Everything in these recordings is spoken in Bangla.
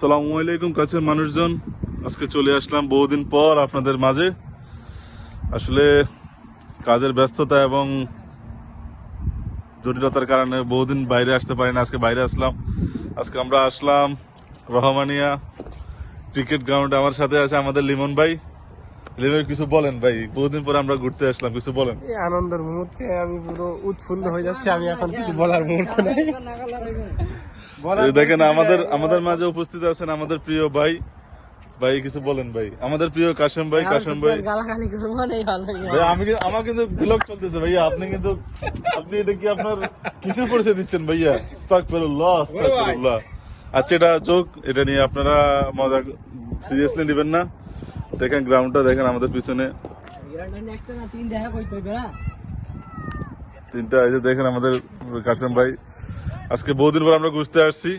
সালামু কাছের মানুষজন। আজকে চলে আসলাম বহুদিন পর আপনাদের মাঝে। আসলে কাজের ব্যস্ততা এবং জটিলতার কারণে বহুদিন বাইরে আসতে পারি না, আজকে বাইরে আসলাম। আজকে আমরা আসলাম রহমানিয়া ক্রিকেট গ্রাউন্ডে, আমার সাথে আছে আমাদের লিমন ভাই। লিমন, কিছু বলেন ভাই, বহুদিন পর আমরা ঘুরতে আসলাম, কিছু বলেন। আনন্দের মুহূর্তে আমি পুরো উৎফুল্ল হয়ে যাচ্ছি, আমি এখন কিছু বলার মুহূর্তে দেখেন আমাদের আমাদের মাঝে উপস্থিত আছেন আমাদের প্রিয় ভাই। ভাই কিছু বলেন ভাই। আমাদের প্রিয় কাশেম ভাই কাশেম ভাই। আমি কিন্তু আমার কিন্তু ব্লগ চলতেছে ভাইয়া। আপনি কিন্তু আপনি এটা কি আপনার কিছু পরিচয় দিচ্ছেন ভাইয়া? আস্তাগফিরুল্লাহ আস্তাগফিরুল্লাহ। আচ্ছা এটা যোগ এটা নিয়ে আপনারা মজা সিরিয়াসলি নেবেন না। দেখেন গ্রাউন্ডটা দেখেন আমাদের পিছনে। বেড়া তিনটা এই যে দেখেন আমাদের কাশেম ভাই। আজকে বহুদিন পর আমরা ঘুরতে আসছি।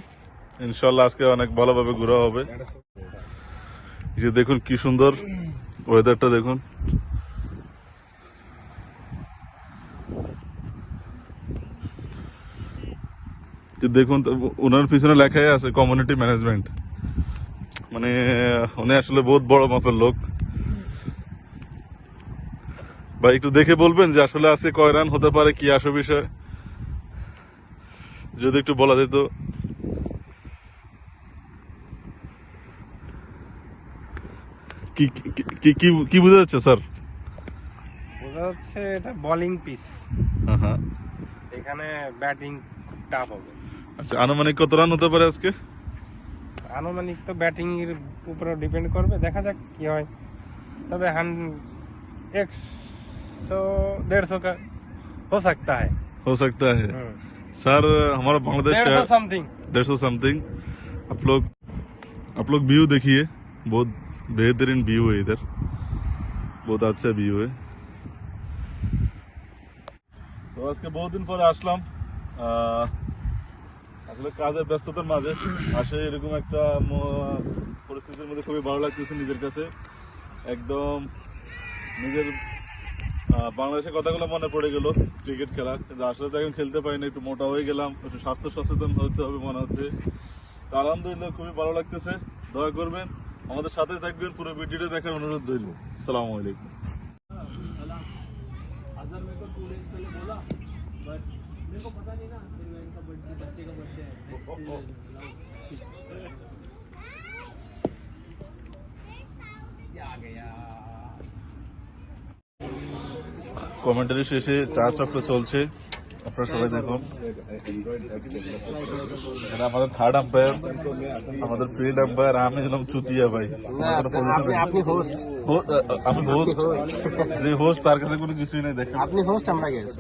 ইনশাল্লাহ আজকে অনেক ভালোভাবে ঘোরা হবে। যে দেখুন কি সুন্দর ওয়েদারটা দেখুন। দেখুন ওনার পিছনে লেখাই আছে কমিউনিটি ম্যানেজমেন্ট মানে উনি আসলে বহুত বড় মাপের লোক। ভাই, একটু দেখে বলবেন যে আসলে আজকে কয় রান হতে পারে, কি আসে বিষয়? যদি একটু বলা যেত কি কি- কি কি কি বোঝা যাচ্ছে স্যার বোঝা যাচ্ছে এটা বোলিং পিস হ্যাঁ হ্যাঁ এখানে ব্যাটিং খুব টাফ হবে আচ্ছা আনুমানিক কত রান হতে পারে আজকে আনুমানিক তো ব্যাটিং এর উপরে ডিপেন্ড করবে দেখা যাক কি হয় তবে হান একশো দেড়শো का हो सकता है हो सकता है सर हमारा बांग्लादेश डेढ़ सौ का समथिंग डेढ़ सौ समथिंग आप लोग आप लोग व्यू देखिए बहुत बेहतरीन व्यू है इधर बहुत अच्छा व्यू है তো আজকে বহুদিন পরে আসলাম আহ, আসলে কাজের ব্যস্ততার মাঝে আসে এরকম একটা ম- পরিস্থিতির মধ্যে খুবই ভালো লাগতেছে নিজের কাছে একদম নিজের আহ, বাংলাদেশের কথাগুলো মনে পড়ে গেল ক্রিকেট খেলা কিন্তু আসলে তো এখন খেলতে পারি না একটু মোটা হয়ে গেলাম একটু স্বাস্থ্য সচেতন হতে হবে মনে হচ্ছে তো আলহামদুলিল্লাহ খুবই ভালো লাগতেছে দয়া করবেন আমাদের সাথে থাকবেন পুরো ভিডিওটা দেখার অনুরোধ রইল সালামু আলাইকুম अजहर मेरे को टू डेज पहले बोला बट मेरे को पता नहीं ना फिर मैं इनका बर्थडे बच्चे का बर्थडे है आ गया কমেন্টারি শেষে চা চক্র চলছে। আপনারা সবাই দেখুন। এটা আমাদের থার্ড আম্পায়ার আমাদের ফিল্ড আম্পায়ার আমি চুতিয়া ভাই। কোনো আমি হোস্ট যে হোস্ট তার কাছে কোনো কিছুই নেই দেখেন। আপনি হোস্ট আমরা গেস্ট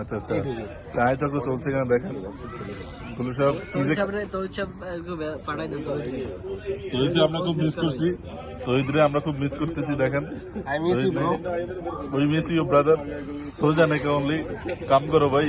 আচ্ছা আচ্ছা। চায়ের চক্র চলছে এখানে দেখেন। গুলো সব তহিদরে আমরা খুব মিস করছি। তহিদরে আমরা খুব মিস করতেছি দেখেন। আই মিস ইউ ব্রো ওই মিস ইউ ব্রাদার সো জানে কে অনলি কাম করো ভাই।